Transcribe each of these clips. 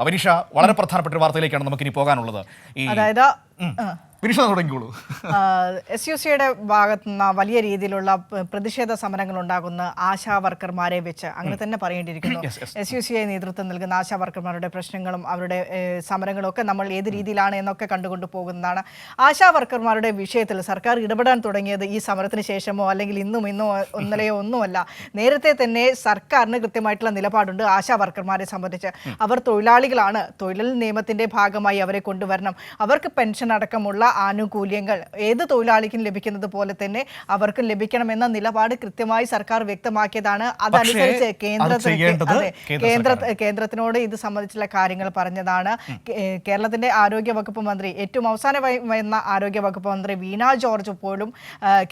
അവനിഷ വളരെ പ്രധാനപ്പെട്ട ഒരു വാർത്തയിലേക്കാണ് നമുക്കിനി പോകാനുള്ളത് ഈ അതായത്. വിനിഷ തുടങ്ങിക്കോളൂ എസ് യു സിയുടെ ഭാഗത്തു നിന്ന് വലിയ രീതിയിലുള്ള പ്രതിഷേധ സമരങ്ങൾ ഉണ്ടാകുന്ന ആശാ വർക്കർമാരെ വെച്ച് അങ്ങനെ തന്നെ പറയേണ്ടിയിരിക്കുന്നു. എസ് യു സിയെ നേതൃത്വം നൽകുന്ന ആശാ വർക്കർമാരുടെ പ്രശ്നങ്ങളും അവരുടെ സമരങ്ങളും ഒക്കെ നമ്മൾ ഏത് രീതിയിലാണ് എന്നൊക്കെ കണ്ടുകൊണ്ട് പോകുന്നതാണ്. ആശാ വർക്കർമാരുടെ വിഷയത്തിൽ സർക്കാർ ഇടപെടാൻ തുടങ്ങിയത് ഈ സമരത്തിന് ശേഷമോ അല്ലെങ്കിൽ ഇന്നും ഇന്നോ ഒന്നലയോ ഒന്നുമല്ല. നേരത്തെ തന്നെ സർക്കാരിന് കൃത്യമായിട്ടുള്ള നിലപാടുണ്ട് ആശാ വർക്കർമാരെ സംബന്ധിച്ച്. അവർ തൊഴിലാളികളാണ്. തൊഴിൽ നിയമത്തിന്റെ ഭാഗമായി അവരെ കൊണ്ടുവരണം. അവർക്ക് പെൻഷൻ അടക്കമുള്ള ആനുകൂല്യങ്ങൾ. ഏത് തൊഴിലാളിക്കും ലഭിക്കുന്നത് പോലെ തന്നെ അവർക്കും ലഭിക്കണമെന്ന നിലപാട് കൃത്യമായി സർക്കാർ വ്യക്തമാക്കിയതാണ്. അതനുസരിച്ച് കേന്ദ്രത്തിന് കേന്ദ്ര കേന്ദ്ര കേന്ദ്രത്തിനോട് ഇത് സംബന്ധിച്ചുള്ള കാര്യങ്ങൾ പറഞ്ഞതാണ്. കേരളത്തിന്റെ ആരോഗ്യ വകുപ്പ് മന്ത്രി ഏറ്റവും അവസാനമായി വന്ന ആരോഗ്യ വകുപ്പ് മന്ത്രി വീണ ജോർജ് പോലും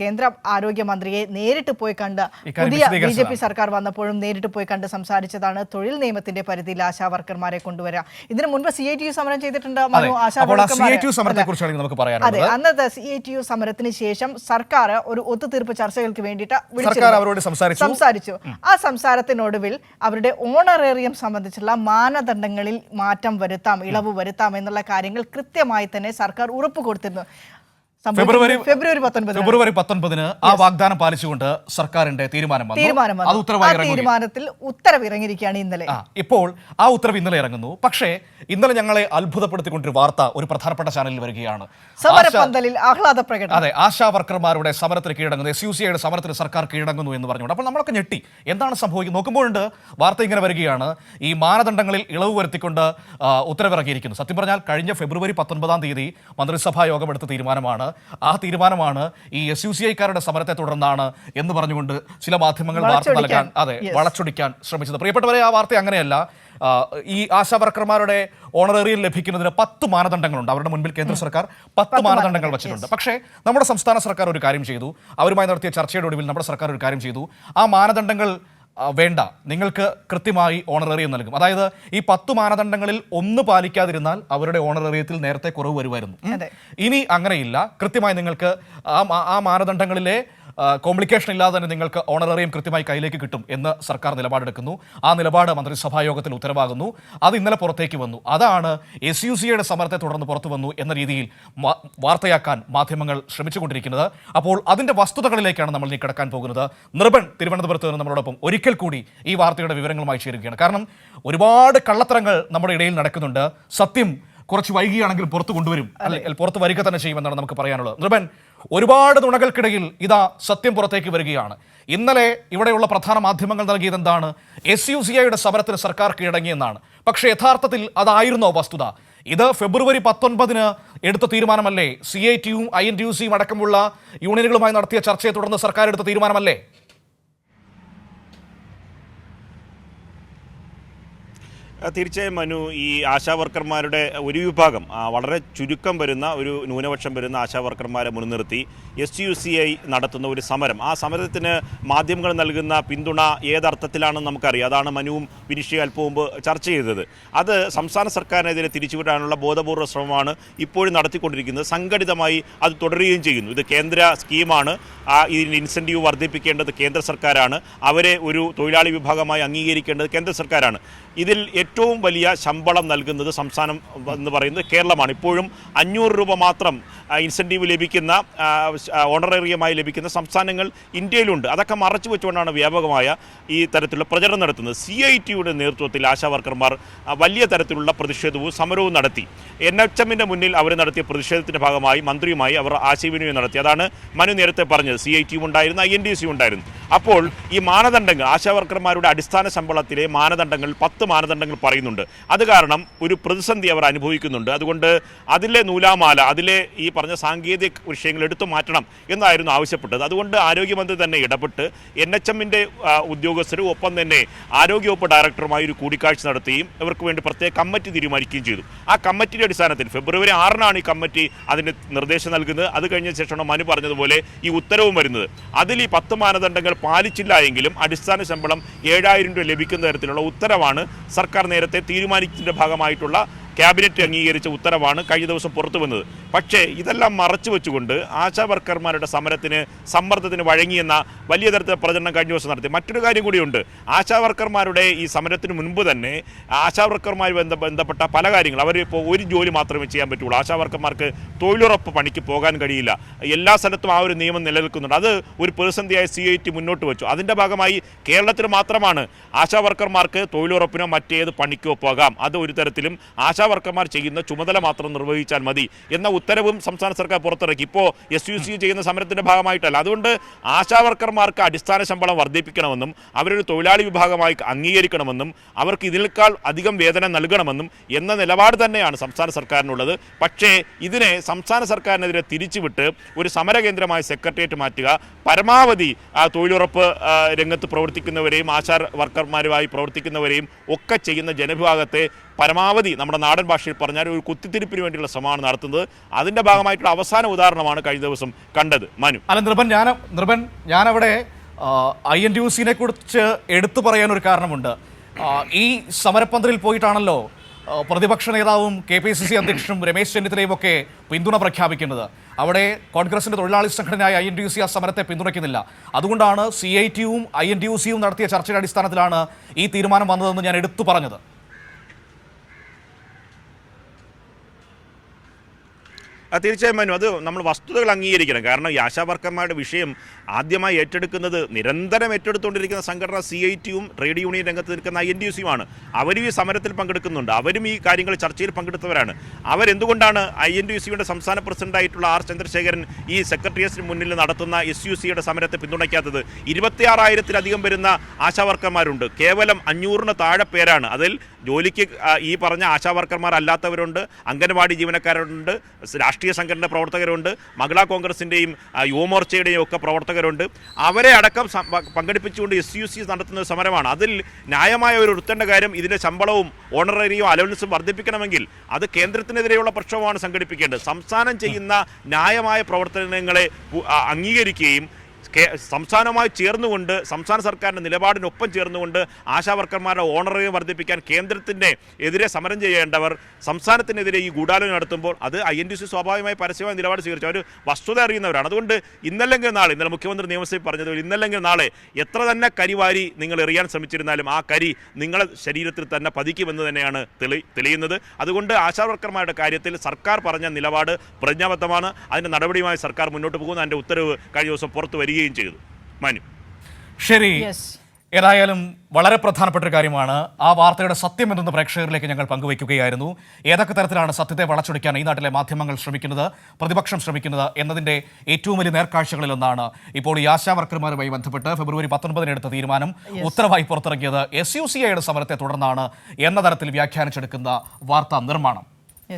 കേന്ദ്ര ആരോഗ്യ മന്ത്രിയെ നേരിട്ട് പോയി കണ്ട് പുതിയ ബി ജെ പി സർക്കാർ വന്നപ്പോഴും നേരിട്ട് പോയി കണ്ട് സംസാരിച്ചതാണ് തൊഴിൽ നിയമത്തിന്റെ പരിധിയിൽ ആശാ വർക്കർമാരെ കൊണ്ടുവരിക ഇതിനു മുൻപ് സി ഐ ടി യു സമരം ചെയ്തിട്ടുണ്ട് മനു ആശാ വർക്കർമാരെ- അതെ അന്നത്തെ സി ഐ ടി യു സമരത്തിന് ശേഷം സർക്കാർ ഒരു ഒത്തുതീർപ്പ് ചർച്ചകൾക്ക് വേണ്ടിയിട്ട് അവരോട് സംസാരിച്ചു. സംസാരിച്ചു. ആ സംസാരത്തിനൊടുവിൽ അവരുടെ ഓണറേറിയം സംബന്ധിച്ചുള്ള മാനദണ്ഡങ്ങളിൽ മാറ്റം വരുത്താം ഇളവ് വരുത്താം എന്നുള്ള കാര്യങ്ങൾ കൃത്യമായി തന്നെ സർക്കാർ ഉറപ്പ് കൊടുത്തിരുന്നു. ഫെബ്രുവരി- ഫെബ്രുവരി ഫെബ്രുവരി പത്തൊൻപതിന് ആ വാഗ്ദാനം പാലിച്ചുകൊണ്ട് സർക്കാരിന്റെ തീരുമാനം അത് ഉത്തരവായി തീരുമാനത്തിൽ ഉത്തരവ് ഇറങ്ങിയിരിക്കുകയാണ് ഇന്നലെ ഇപ്പോൾ ആ ഉത്തരവ് ഇന്നലെ ഇറങ്ങുന്നു. പക്ഷേ ഇന്നലെ ഞങ്ങളെ അത്ഭുതപ്പെടുത്തിക്കൊണ്ടൊരു വാർത്ത ഒരു പ്രധാനപ്പെട്ട ചാനലിൽ വരികയാണ്. സമരപന്തലിൽ ആഹ്ലാദ പ്രകടനം. അതെ ആശാ വർക്കർമാരുടെ സമരത്തിന് കീഴടങ്ങുന്നു. എസ് യു സിയുടെ സമരത്തിന് സർക്കാർ കീഴടങ്ങുന്നു എന്ന് പറഞ്ഞുകൊണ്ട്. അപ്പോൾ നമ്മളൊക്കെ ഞെട്ടി. എന്താണ് സംഭവിക്കുന്നത്? നോക്കുമ്പോഴുണ്ട് വാർത്ത ഇങ്ങനെ വരികയാണ്. ഈ മാനദണ്ഡങ്ങളിൽ ഇളവ് വരുത്തിക്കൊണ്ട് ഉത്തരവിറക്കിയിരിക്കുന്നു സത്യം പറഞ്ഞാൽ കഴിഞ്ഞ ഫെബ്രുവരി പത്തൊൻപതാം തീയതി മന്ത്രിസഭാ യോഗം എടുത്ത തീരുമാനമാണ്. ആ തീരുമാനമാണ് ഈ എസ് യു സി ഐക്കാരുടെ സമരത്തെ തുടർന്നാണ് എന്ന് പറഞ്ഞുകൊണ്ട് ചില മാധ്യമങ്ങൾ വാർത്ത നൽകാൻ അതെ വളച്ചൊടിക്കാൻ ശ്രമിച്ചത്. പ്രിയപ്പെട്ടവരെ ആ വാർത്ത അങ്ങനെയല്ല. ഈ ആശാവർക്കർമാരുടെ ഓണറേറിയൽ ഓണറേറിയം ലഭിക്കുന്നതിന് പത്ത് മാനദണ്ഡങ്ങളുണ്ട്. അവരുടെ മുൻപിൽ കേന്ദ്ര സർക്കാർ പത്ത് മാനദണ്ഡങ്ങൾ വെച്ചിട്ടുണ്ട്. പക്ഷേ നമ്മുടെ സംസ്ഥാന സർക്കാർ ഒരു കാര്യം ചെയ്തു. അവരുമായി നടത്തിയ ചർച്ചയുടെ ഒടുവിൽ നമ്മുടെ സർക്കാർ ഒരു കാര്യം ചെയ്തു. ആ മാനദണ്ഡങ്ങൾ വേണ്ട. നിങ്ങൾക്ക് കൃത്യമായി ഓണറേറിയം നൽകും. അതായത് ഈ പത്ത് മാനദണ്ഡങ്ങളിൽ ഒന്ന് പാലിക്കാതിരുന്നാൽ അവരുടെ ഓണറേറിയത്തിൽ നേരത്തെ കുറവ് വരുമായിരുന്നു. ഇനി അങ്ങനെയില്ല. കൃത്യമായി നിങ്ങൾക്ക് ആ ആ മാനദണ്ഡങ്ങളിലെ കോംപ്ലിക്കേഷൻ ഇല്ലാതെ തന്നെ നിങ്ങൾക്ക് ഓണറേറിയം കൃത്യമായി കയ്യിലേക്ക് കിട്ടും എന്ന് സർക്കാർ നിലപാടെടുക്കുന്നു. ആ നിലപാട് മന്ത്രിസഭാ യോഗത്തിൽ ഉത്തരവാകുന്നു. അത് ഇന്നലെ പുറത്തേക്ക് വന്നു. അതാണ് എസ് യു സിയുടെ സമരത്തെ തുടർന്ന് പുറത്തു വന്നു എന്ന രീതിയിൽ വാർത്തയാക്കാൻ മാധ്യമങ്ങൾ ശ്രമിച്ചുകൊണ്ടിരിക്കുന്നത്. അപ്പോൾ അതിന്റെ വസ്തുതകളിലേക്കാണ് നമ്മൾ ഇനി കിടക്കാൻ പോകുന്നത്. നിർബൺ തിരുവനന്തപുരത്ത് നിന്ന് നമ്മളോടൊപ്പം ഒരിക്കൽ കൂടി ഈ വാർത്തയുടെ വിവരങ്ങളുമായി ചേരുകയാണ്. കാരണം ഒരുപാട് കള്ളത്തരങ്ങൾ നമ്മുടെ ഇടയിൽ നടക്കുന്നുണ്ട്. സത്യം കുറച്ച് വൈകിയാണെങ്കിൽ പുറത്ത് കൊണ്ടുവരും. അല്ലെങ്കിൽ പുറത്ത് വരിക തന്നെ ചെയ്യുമെന്നാണ് നമുക്ക് പറയാനുള്ളത്. നൃപൻ ഒരുപാട് നുണകൾക്കിടയിൽ ഇതാ സത്യം പുറത്തേക്ക് വരികയാണ്. ഇന്നലെ ഇവിടെയുള്ള പ്രധാന മാധ്യമങ്ങൾ നൽകിയത് എന്താണ്? എസ് യു സി ഐയുടെ സമരത്തിന് സർക്കാർ കീഴടങ്ങിയെന്നാണ്. പക്ഷേ യഥാർത്ഥത്തിൽ അതായിരുന്നോ വസ്തുത? ഇത് ഫെബ്രുവരി പത്തൊൻപതിന് എടുത്ത തീരുമാനമല്ലേ? സി ഐ ടിയും ഐ എൻ ടി യു സിയും അടക്കമുള്ള യൂണിയനുകളുമായി നടത്തിയ ചർച്ചയെ തുടർന്ന് സർക്കാർ എടുത്ത തീരുമാനമല്ലേ? തീർച്ചയായും മനു ഈ ആശാവർക്കർമാരുടെ ഒരു വിഭാഗം വളരെ ചുരുക്കം വരുന്ന ഒരു ന്യൂനപക്ഷം വരുന്ന ആശാവർക്കർമാരെ മുൻനിർത്തി എസ് യു സി ഐ നടത്തുന്ന ഒരു സമരം. ആ സമരത്തിന് മാധ്യമങ്ങൾ നൽകുന്ന പിന്തുണ ഏതർത്ഥത്തിലാണെന്ന് നമുക്കറിയാം. അതാണ് മനുവും വിനിഷയും അല്പം മുമ്പ് ചർച്ച ചെയ്തത്. അത് സംസ്ഥാന സർക്കാരിനെതിരെ തിരിച്ചുവിടാനുള്ള ബോധപൂർവ ശ്രമമാണ് ഇപ്പോഴും നടത്തിക്കൊണ്ടിരിക്കുന്നത്. സംഘടിതമായി അത് തുടരുകയും ചെയ്യുന്നു. ഇത് കേന്ദ്ര സ്കീമാണ്. ആ ഇതിന് ഇൻസെന്റീവ് വർദ്ധിപ്പിക്കേണ്ടത് കേന്ദ്ര സർക്കാരാണ്. അവരെ ഒരു തൊഴിലാളി വിഭാഗമായി അംഗീകരിക്കേണ്ടത് കേന്ദ്ര സർക്കാരാണ്. ഇതിൽ ഏറ്റവും വലിയ ശമ്പളം നൽകുന്നത് സംസ്ഥാനം എന്ന് പറയുന്നത് കേരളമാണ്. ഇപ്പോഴും അഞ്ഞൂറ് രൂപ മാത്രം ഇൻസെന്റീവ് ലഭിക്കുന്ന ഓണറേറിയമായി ലഭിക്കുന്ന സംസ്ഥാനങ്ങൾ ഇന്ത്യയിലുണ്ട്. അതൊക്കെ മറച്ചു വെച്ചുകൊണ്ടാണ് വ്യാപകമായ ഈ തരത്തിലുള്ള പ്രചരണം നടത്തുന്നത്. സി ഐ ടിയുടെ നേതൃത്വത്തിൽ ആശാവർക്കർമാർ വലിയ തരത്തിലുള്ള പ്രതിഷേധവും സമരവും നടത്തി. എൻ എച്ച് എമ്മിന്റെ മുന്നിൽ അവർ നടത്തിയ പ്രതിഷേധത്തിന്റെ ഭാഗമായി മന്ത്രിയുമായി അവർ ആശയവിനിമയം നടത്തി. അതാണ് മനു നേരത്തെ പറഞ്ഞത്. സി ഐ ടിയും ഉണ്ടായിരുന്നു ഐ എൻ ഡി സിയും ഉണ്ടായിരുന്നു. അപ്പോൾ ഈ മാനദണ്ഡങ്ങൾ ആശാവർക്കർമാരുടെ അടിസ്ഥാന ശമ്പളത്തിലെ മാനദണ്ഡങ്ങൾ പത്ത് മാനദണ്ഡങ്ങൾ പറയുന്നുണ്ട്. അത് കാരണം ഒരു പ്രതിസന്ധി അവർ അനുഭവിക്കുന്നുണ്ട്. അതുകൊണ്ട് അതിലെ നൂലാമാല അതിലെ ഈ പറഞ്ഞ സാങ്കേതിക വിഷയങ്ങൾ എടുത്തു മാറ്റണം എന്നായിരുന്നു ആവശ്യപ്പെട്ടത്. അതുകൊണ്ട് ആരോഗ്യമന്ത്രി തന്നെ ഇടപെട്ട് എൻ എച്ച് എമ്മിന്റെ ഉദ്യോഗസ്ഥരും ഒപ്പം തന്നെ ആരോഗ്യവകുപ്പ് ഡയറക്ടറുമായി ഒരു കൂടിക്കാഴ്ച നടത്തുകയും ഇവർക്ക് വേണ്ടി പ്രത്യേക കമ്മിറ്റി തീരുമാനിക്കുകയും ചെയ്തു. ആ കമ്മിറ്റിയുടെ അടിസ്ഥാനത്തിൽ ഫെബ്രുവരി ആറിനാണ് ഈ കമ്മിറ്റി അതിന് നിർദ്ദേശം നൽകുന്നത്. അത് കഴിഞ്ഞ ശേഷമാണ് മനു പറഞ്ഞതുപോലെ ഈ ഉത്തരവും വരുന്നത്. അതിൽ ഈ പത്ത് മാനദണ്ഡങ്ങൾ പാലിച്ചില്ല എങ്കിലും അടിസ്ഥാന ശമ്പളം ഏഴായിരം രൂപ ലഭിക്കുന്ന തരത്തിലുള്ള ഉത്തരവാണ് സർക്കാർ നേരത്തെ തീരുമാനിച്ചതിന്റെ ഭാഗമായിട്ടുള്ള ക്യാബിനറ്റ് അംഗീകരിച്ച ഉത്തരവാണ് കഴിഞ്ഞ ദിവസം പുറത്തു വന്നത്. പക്ഷേ ഇതെല്ലാം മറച്ചു വെച്ചുകൊണ്ട് ആശാ വർക്കർമാരുടെ സമരത്തിന് സമ്മർദ്ദത്തിന് വഴങ്ങിയെന്ന വലിയ തരത്തിലുള്ള പ്രചരണം കഴിഞ്ഞ ദിവസം നടത്തി. മറ്റൊരു കാര്യം കൂടിയുണ്ട്. ആശാ വർക്കർമാരുടെ ഈ സമരത്തിന് മുൻപ് തന്നെ ആശാ വർക്കർമാർ ബന്ധപ്പെട്ട പല കാര്യങ്ങൾ അവർ ഇപ്പോൾ ഒരു ജോലി മാത്രമേ ചെയ്യാൻ പറ്റുള്ളൂ. ആശാ വർക്കർമാർക്ക് തൊഴിലുറപ്പ് പണിക്ക് പോകാൻ കഴിയില്ല. എല്ലാ സ്ഥലത്തും ആ ഒരു നിയമം നിലനിൽക്കുന്നുണ്ട്. അത് ഒരു പ്രതിസന്ധിയായി സി ഐ ടി മുന്നോട്ട് വെച്ചു. അതിന്റെ ഭാഗമായി കേരളത്തിൽ മാത്രമാണ് ആശാ വർക്കർമാർക്ക് തൊഴിലുറപ്പിനോ മറ്റേത് പണിക്കോ പോകാം. അത് ഒരു തരത്തിലും ആശാ വർക്കർമാർ ചെയ്യുന്ന ചുമതല മാത്രം നിർവഹിച്ചാൽ മതി എന്ന ഉത്തരവും സംസ്ഥാന സർക്കാർ പുറത്തിറക്കി. ഇപ്പോൾ എസ് യു സി ചെയ്യുന്ന സമരത്തിന്റെ ഭാഗമായിട്ടല്ല. അതുകൊണ്ട് ആശാ വർക്കർമാർക്ക് അടിസ്ഥാന ശമ്പളം വർദ്ധിപ്പിക്കണമെന്നും അവരൊരു തൊഴിലാളി വിഭാഗമായി അംഗീകരിക്കണമെന്നും അവർക്ക് ഇതിനേക്കാൾ അധികം വേതനം നൽകണമെന്നും എന്ന നിലപാട് തന്നെയാണ് സംസ്ഥാന സർക്കാരിനുള്ളത്. പക്ഷേ ഇതിനെ സംസ്ഥാന സർക്കാരിനെതിരെ തിരിച്ചുവിട്ട് ഒരു സമരകേന്ദ്രമായ സെക്രട്ടേറിയറ്റ് മാറ്റുക പരമാവധി ആ തൊഴിലുറപ്പ് രംഗത്ത് പ്രവർത്തിക്കുന്നവരെയും ആശാ വർക്കർമാരുമായി പ്രവർത്തിക്കുന്നവരെയും ഒക്കെ ചെയ്യുന്ന ജനവിഭാഗത്തെ പരമാവധി നമ്മുടെ നാടൻ ഭാഷയിൽ പറഞ്ഞാൽ ഒരു കുത്തിത്തിരിപ്പിന് വേണ്ടിയുള്ള ശ്രമമാണ് നടത്തുന്നത്. അതിന്റെ ഭാഗമായിട്ടുള്ള അവസാന ഉദാഹരണമാണ് കഴിഞ്ഞ ദിവസം കണ്ടത്. മനു. അല്ല നൃപൻ ഞാൻ നൃപൻ ഞാനവിടെ ഐ എൻ ടി യു സിനെ കുറിച്ച് എടുത്തു പറയാൻ ഒരു കാരണമുണ്ട്. ഈ സമരപ്പന്തലിൽ പോയിട്ടാണല്ലോ പ്രതിപക്ഷ നേതാവും കെ പി സി സി അധ്യക്ഷനും രമേശ് ചെന്നിത്തലയും ഒക്കെ പിന്തുണ പ്രഖ്യാപിക്കുന്നത്. അവിടെ കോൺഗ്രസിന്റെ തൊഴിലാളി സംഘടനയായ I N T U C ആ സമരത്തെ പിന്തുണയ്ക്കുന്നില്ല. അതുകൊണ്ടാണ് സി ഐ ടിയും ഐ എൻ ടി യു സിയും നടത്തിയ ചർച്ചയുടെ അടിസ്ഥാനത്തിലാണ് ഈ തീരുമാനം വന്നതെന്ന് ഞാൻ എടുത്തു പറഞ്ഞത്. തീർച്ചയായും മനു അത് നമ്മൾ വസ്തുതകൾ അംഗീകരിക്കണം. കാരണം ഈ ആശാവർക്കന്മാരുടെ വിഷയം ആദ്യമായി ഏറ്റെടുക്കുന്നത് നിരന്തരം ഏറ്റെടുത്തുകൊണ്ടിരിക്കുന്ന സംഘടന സി ഐ ടിയും ട്രേഡ് യൂണിയൻ രംഗത്ത് നിൽക്കുന്ന ഐ എൻ ഡി സിയുമാണ് അവരും ഈ സമരത്തിൽ പങ്കെടുക്കുന്നുണ്ട്. അവരും ഈ കാര്യങ്ങൾ ചർച്ചയിൽ പങ്കെടുത്തവരാണ്. അവരെന്തുകൊണ്ടാണ് ഐ എൻ ഡി സിയുടെ സംസ്ഥാന പ്രസിഡന്റായിട്ടുള്ള ആർ ചന്ദ്രശേഖരൻ ഈ സെക്രട്ടേറിയറ്റിന് മുന്നിൽ നടത്തുന്ന എസ് യു സിയുടെ സമരത്തെ പിന്തുണയ്ക്കാത്തത്? ഇരുപത്തിയാറായിരത്തിലധികം വരുന്ന ആശാവർക്കന്മാരുണ്ട് കേവലം അഞ്ഞൂറിന് താഴെ പേരാണ്. അതിൽ ജോലിക്ക് ഈ പറഞ്ഞ ആശാ വർക്കർമാർ അല്ലാത്തവരുണ്ട് അംഗൻവാടി ജീവനക്കാരുണ്ട് രാഷ്ട്രീയ സംഘടന പ്രവർത്തകരുണ്ട് മഹിളാ കോൺഗ്രസിന്റെയും യുവമോർച്ചയുടെയും ഒക്കെ പ്രവർത്തകരുണ്ട്. അവരെ അടക്കം പങ്കെടുപ്പിച്ചുകൊണ്ട് എസ് യു സി നടത്തുന്ന സമരമാണ്. അതിൽ ന്യായമായ ഒരു ഉത്തേണ്ട കാര്യം ഇതിന്റെ ശമ്പളവും ഓണററിയും അലവൻസും വർദ്ധിപ്പിക്കണമെങ്കിൽ അത് കേന്ദ്രത്തിനെതിരെയുള്ള പ്രക്ഷോഭമാണ് സംഘടിപ്പിക്കേണ്ടത്. സംസ്ഥാനം ചെയ്യുന്ന ന്യായമായ പ്രവർത്തനങ്ങളെ അംഗീകരിക്കുകയും സംസ്ഥാനവുമായി ചേർന്നുകൊണ്ട് സംസ്ഥാന സർക്കാരിന്റെ നിലപാടിനൊപ്പം ചേർന്നുകൊണ്ട് ആശാവർക്കർമാരുടെ ഓണറേറിയം വർദ്ധിപ്പിക്കാൻ കേന്ദ്രത്തിന്റെ എതിരെ സമരം ചെയ്യേണ്ടവർ സംസ്ഥാനത്തിനെതിരെ ഈ ഗൂഢാലോചന നടത്തുമ്പോൾ അത് ഐ എൻ ഡി സി സ്വാഭാവികമായി പരസ്യമായ നിലപാട് സ്വീകരിച്ചു അവർ വസ്തുത അറിയുന്നവരാണ്. അതുകൊണ്ട് ഇന്നല്ലെങ്കിൽ നാളെ ഇന്നലെ മുഖ്യമന്ത്രി നിയമസഭയിൽ പറഞ്ഞതുപോലെ ഇന്നല്ലെങ്കിൽ നാളെ എത്ര തന്നെ കരിവാരി നിങ്ങൾ എറിയാൻ ശ്രമിച്ചിരുന്നാലും ആ കരി നിങ്ങളെ ശരീരത്തിൽ തന്നെ പതിക്കുമെന്ന് തന്നെയാണ് തെളി തെളിയുന്നത്. അതുകൊണ്ട് ആശാവർക്കർമാരുടെ കാര്യത്തിൽ സർക്കാർ പറഞ്ഞ നിലപാട് പ്രജ്ഞാബദ്ധമാണ്. അതിന്റെ നടപടിയുമായി സർക്കാർ മുന്നോട്ട് പോകുന്നു. അതിന്റെ ഉത്തരവ് കഴിഞ്ഞ ദിവസം പുറത്തു വരികയും ചെയ്തു. മനു. ശരി. ഏതായാലും വളരെ പ്രധാനപ്പെട്ട ഒരു കാര്യമാണ്. ആ വാർത്തയുടെ സത്യം എന്തെന്ന് പ്രേക്ഷകരിലേക്ക് ഞങ്ങൾ പങ്കുവയ്ക്കുകയായിരുന്നു. ഏതൊക്കെ തരത്തിലാണ് സത്യത്തെ വളച്ചൊടിക്കാൻ ഈ നാട്ടിലെ മാധ്യമങ്ങൾ ശ്രമിക്കുന്നത് പ്രതിപക്ഷം ശ്രമിക്കുന്നത് എന്നതിന്റെ ഏറ്റവും വലിയ നേർക്കാഴ്ചകളിലൊന്നാണ് ഇപ്പോൾ ഈ ആശാ വർക്കർമാരുമായി ബന്ധപ്പെട്ട് ഫെബ്രുവരി പത്തൊൻപതിന് എടുത്ത തീരുമാനം ഉത്തരവായി പുറത്തിറക്കിയത് എസ് യു സി ഐയുടെ സമരത്തെ തുടർന്നാണ് എന്ന തരത്തിൽ വ്യാഖ്യാനിച്ചെടുക്കുന്ന വാർത്താ നിർമ്മാണം.